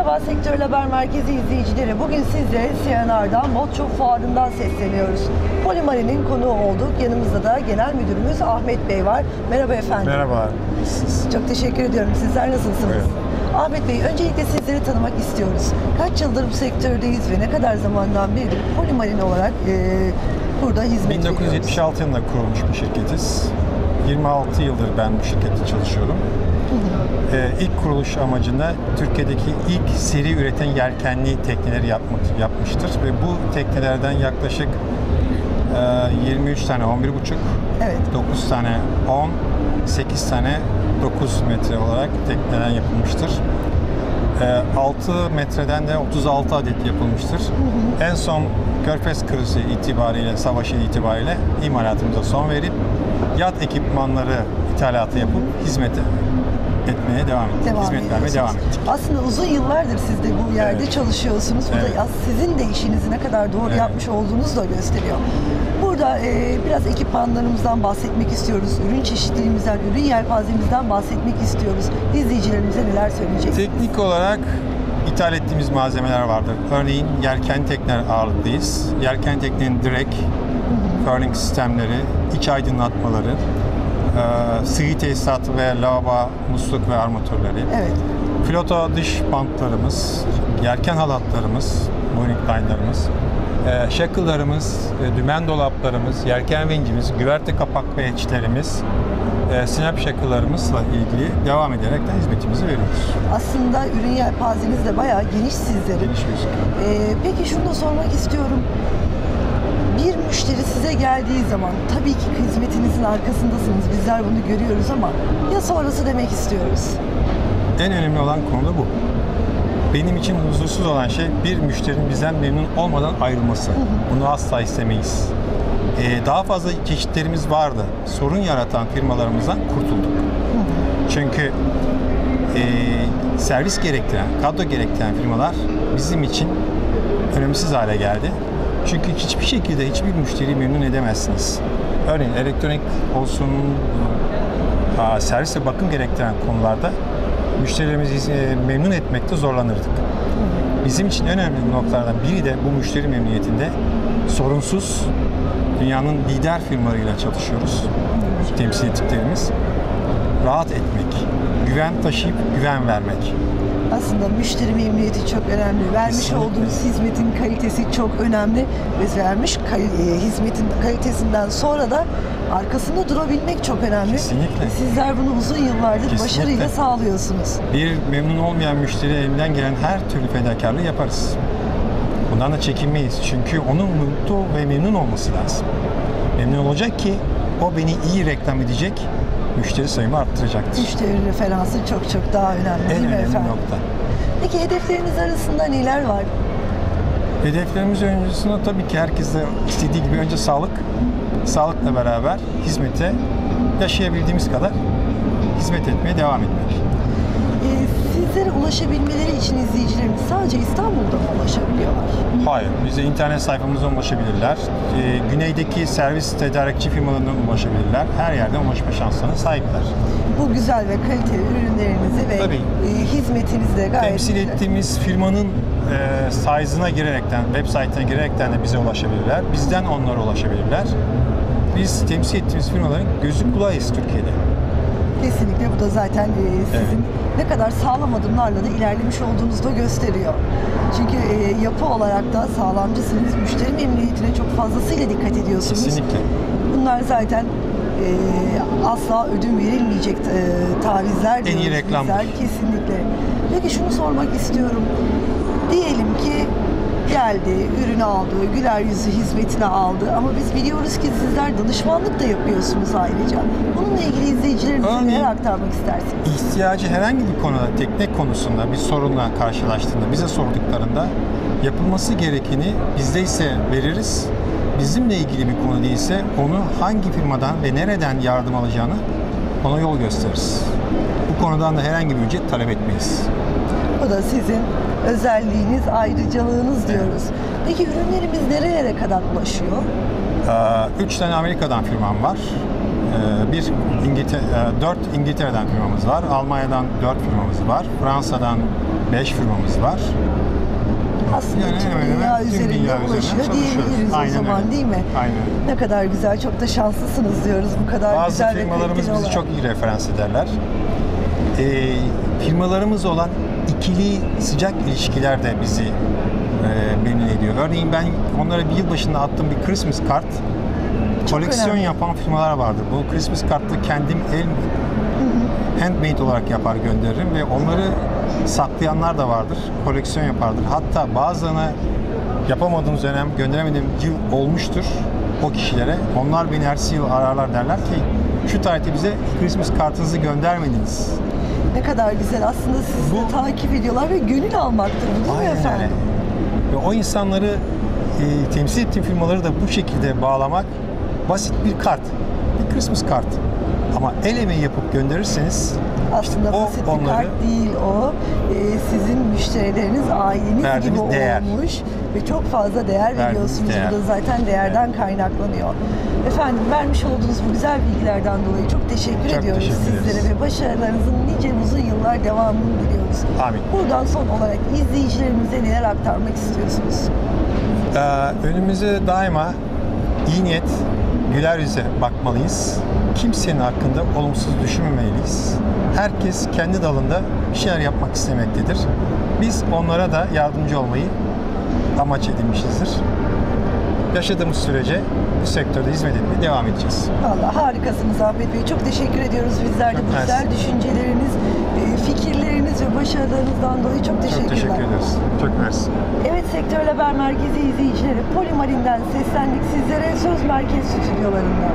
Merhaba Sektör Haber Merkezi izleyicileri. Bugün sizlere CNR'dan Botço Fuarı'ndan sesleniyoruz. Polimari'nin konuğu olduk. Yanımızda da Genel Müdürümüz Ahmet Bey var. Merhaba efendim. Merhaba. Çok teşekkür ediyorum. Sizler nasılsınız? Buyurun. Ahmet Bey, öncelikle sizleri tanımak istiyoruz. Kaç yıldır bu sektördeyiz ve ne kadar zamandan beri Polimarin olarak e, burada hizmet veriyoruz? 1976 yılında kurulmuş bir şirketiz. 26 yıldır ben bu şirkette çalışıyorum. Ee, ilk kuruluş amacında Türkiye'deki ilk seri üreten yelkenli tekneleri yapmak, yapmıştır ve bu teknelerden yaklaşık e, 23 tane 11,5, Evet. 9 tane 10, 8 tane 9 metre olarak tekneden yapılmıştır. E, 6 metreden de 36 adet yapılmıştır. En son Körfez krizi itibariyle, savaşı itibariyle imalatımıza son verip yat ekipmanları ithalatı yapıp hizmet etmeye devam ettik. Devam hizmet vermeye devam ettik. Aslında uzun yıllardır siz de bu yerde Evet. çalışıyorsunuz. Bu Evet. da sizin de işinizi ne kadar doğru Evet. yapmış olduğunuzu da gösteriyor. Burada e, biraz ekipmanlarımızdan bahsetmek istiyoruz. Ürün çeşitliliğimizden, ürün yelpazemizden bahsetmek istiyoruz. İzleyicilerimize neler söyleyeceksiniz? Teknik olarak ithal ettiğimiz malzemeler vardır. Örneğin yelken tekneler ağırlıklıyız. Yelken teknenin direkt, furling sistemleri, iç aydınlatmaları, e, sıvı tesisatı ve lavabo, musluk ve armatürleri, Evet. Flota dış bantlarımız, yelken halatlarımız, mooring line'larımız, e, shackle'larımız, e, dümen dolaplarımız, yelken vincimiz, güverte kapak ve hatchlerimiz, e, snap shackle'larımızla ilgili devam ederek de hizmetimizi veriyoruz. Aslında ürün yelpazeniz de bayağı geniş sizlerin. Geniş bir Ee, peki şunu da sormak istiyorum. Bir müşteri size geldiği zaman tabii ki hizmetinizin arkasındasınız. Bizler bunu görüyoruz ama ya sonrası demek istiyoruz. En önemli olan konu da bu. Benim için huzursuz olan şey bir müşterinin bizden memnun olmadan ayrılması. Bunu asla istemeyiz. Ee, daha fazla çeşitlerimiz vardı. Sorun yaratan firmalarımızdan kurtulduk. Çünkü e, servis gerektiren, kadro gerektiren firmalar bizim için önemsiz hale geldi. Çünkü hiçbir şekilde hiçbir müşteriyi memnun edemezsiniz. Örneğin elektronik olsun, aa, servis ve bakım gerektiren konularda müşterilerimizi e, memnun etmekte zorlanırdık. Bizim için en önemli noktalardan biri de bu müşteri memnuniyetinde sorunsuz dünyanın lider firmalarıyla çalışıyoruz. Temsil ettiklerimiz. Rahat etmek, güven taşıyıp güven vermek. Aslında müşteri memnuniyeti çok önemli. Vermiş Kesinlikle. olduğunuz hizmetin kalitesi çok önemli. Ve vermiş kal- e, hizmetin kalitesinden sonra da arkasında durabilmek çok önemli. Kesinlikle. Ve Sizler bunu uzun yıllardır Kesinlikle. başarıyla sağlıyorsunuz. Bir memnun olmayan müşteri elinden gelen her türlü fedakarlığı yaparız. Bundan da çekinmeyiz. Çünkü onun mutlu ve memnun olması lazım. Memnun olacak ki o beni iyi reklam edecek, müşteri sayımı arttıracaktır. Müşteri referansı çok çok daha önemli En değil mi önemli efendim? nokta. Peki hedefleriniz arasında neler var? Hedeflerimiz öncesinde tabii ki herkes de istediği gibi önce sağlık, sağlıkla beraber hizmete yaşayabildiğimiz kadar hizmet etmeye devam etmek. Ee, sizlere ulaşabilmeleri için izleyicilerimiz sadece İstanbul'da mı ulaşabiliyorlar? Hayır, bize internet sayfamızdan ulaşabilirler. Ee, güneydeki servis tedarikçi firmalarından ulaşabilirler. Her yerden ulaşma şanslarına sahipler. Bu güzel ve kaliteli ürünlerinizi ve Tabii. e, hizmetinizi de gayet Temsil güzel. ettiğimiz firmanın e, size'ına girerekten, web site'ine girerekten de bize ulaşabilirler. Bizden onlara ulaşabilirler. Biz temsil ettiğimiz firmaların gözü kulağıyız Türkiye'de. Kesinlikle bu da zaten e, sizin ne kadar sağlam adımlarla da ilerlemiş olduğunuzu da gösteriyor. Çünkü e, yapı olarak da sağlamcısınız. Müşteri memnuniyetine çok fazlasıyla dikkat ediyorsunuz. Kesinlikle. Bunlar zaten e, asla ödün verilmeyecek e, tavizler En iyi bizler. Kesinlikle. Peki şunu sormak istiyorum. Diyelim ki geldi, ürünü aldı, güler yüzü hizmetini aldı ama biz biliyoruz ki sizler danışmanlık da yapıyorsunuz ayrıca. Bununla ilgili izleyicilerimize neler aktarmak istersiniz? İhtiyacı herhangi bir konuda, teknik konusunda bir sorunla karşılaştığında, bize sorduklarında yapılması gerekeni bizdeyse veririz. Bizimle ilgili bir konu değilse onu hangi firmadan ve nereden yardım alacağını ona yol gösteririz. Bu konudan da herhangi bir ücret talep etmeyiz. Bu da sizin özelliğiniz, ayrıcalığınız diyoruz. Peki ürünlerimiz nerelere kadar ulaşıyor? Ee, Üç tane Amerika'dan firmam var. Ee, Bir İngiltere, e, dört İngiltere'den firmamız var. Almanya'dan dört firmamız var. Fransa'dan 5 firmamız var. Aslında Yani tüm hemen hemen dünya tüm üzerinde dünya ulaşıyor diyebiliriz Aynen o zaman öyle. değil mi? Aynen. Ne kadar güzel, çok da şanslısınız diyoruz bu kadar Bazı güzel ve firmalarımız kaliteli bizi olarak. çok iyi referans ederler. Ee, firmalarımız olan ikili sıcak ilişkiler de bizi e, memnun ediyor. Örneğin ben onlara bir yıl başında attığım bir Christmas kart koleksiyon önemli. yapan firmalar vardır. Bu Christmas kartı kendim el handmade olarak yapar gönderirim ve onları saklayanlar da vardır. Koleksiyon yapardır. Hatta bazılarına yapamadığımız dönem gönderemediğim yıl olmuştur o kişilere. Onlar beni her yıl ararlar derler ki şu tarihte bize Christmas kartınızı göndermediniz. Ne kadar güzel. Aslında sizi Bu- takip ediyorlar ve gönül almaktır bu değil mi efendim? öyle. Ve o insanları e, temsil ettiğim firmaları da bu şekilde bağlamak basit bir kart. Bir Christmas kart. Ama el emeği yapıp gönderirseniz Aslında O basit bir onları- kart değil o. Ee, sizin müşterileriniz aileniz gibi değer. olmuş ve çok fazla değer veriyorsunuz. değer. Bu da zaten değerden kaynaklanıyor. Efendim vermiş olduğunuz bu güzel bilgilerden dolayı çok teşekkür Çok ediyoruz teşekkür ederiz. sizlere ve başarılarınızın nice uzun yıllar devamını diliyoruz. Amin. Buradan son olarak izleyicilerimize neler aktarmak istiyorsunuz? Ee, önümüze daima iyi niyet, güler yüze bakmalıyız. Kimsenin hakkında olumsuz düşünmemeliyiz. Herkes kendi dalında bir şeyler yapmak istemektedir. Biz onlara da yardımcı olmayı amaç edinmişizdir. Yaşadığımız sürece bu sektörde hizmet etmeye devam edeceğiz. Vallahi harikasınız Ahmet Bey. Çok teşekkür ediyoruz bizler de bu güzel mersi. düşünceleriniz, e, fikirleriniz ve başarılarınızdan dolayı çok teşekkürler. Çok teşekkür ediyoruz. Çok mersi. Evet Sektör Haber Merkezi izleyicileri Polimarin'den seslendik sizlere Söz Merkez stüdyolarından.